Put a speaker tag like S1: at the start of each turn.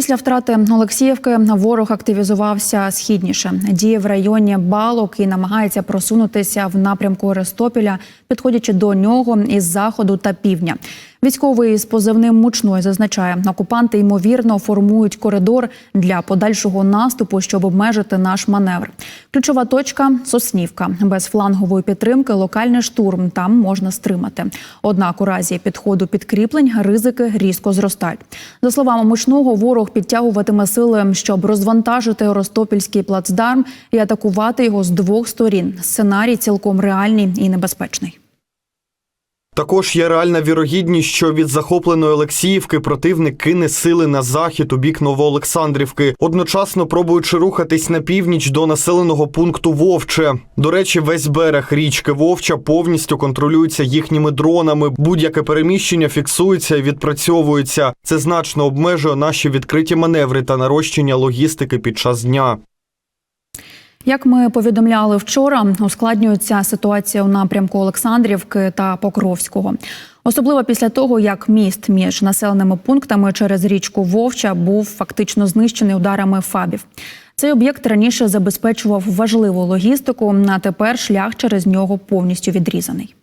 S1: Після втрати Олексіївки ворог активізувався східніше. Діє в районі Балок і намагається просунутися в напрямку Рестопіля, підходячи до нього із заходу та півдня. Військовий з позивним мучной зазначає, окупанти ймовірно формують коридор для подальшого наступу, щоб обмежити наш маневр. Ключова точка Соснівка. Без флангової підтримки локальний штурм там можна стримати. Однак у разі підходу підкріплень ризики різко зростають. За словами мучного, ворог підтягуватиме сили, щоб розвантажити Ростопільський плацдарм і атакувати його з двох сторін. Сценарій цілком реальний і небезпечний.
S2: Також є реальна вірогідність, що від захопленої Олексіївки противник кине сили на захід у бік Новоолександрівки, одночасно пробуючи рухатись на північ до населеного пункту Вовче. До речі, весь берег річки Вовча повністю контролюється їхніми дронами. Будь-яке переміщення фіксується і відпрацьовується. Це значно обмежує наші відкриті маневри та нарощення логістики під час дня.
S1: Як ми повідомляли вчора, ускладнюється ситуація у напрямку Олександрівки та Покровського. Особливо після того, як міст між населеними пунктами через річку Вовча був фактично знищений ударами ФАБів. Цей об'єкт раніше забезпечував важливу логістику, а тепер шлях через нього повністю відрізаний.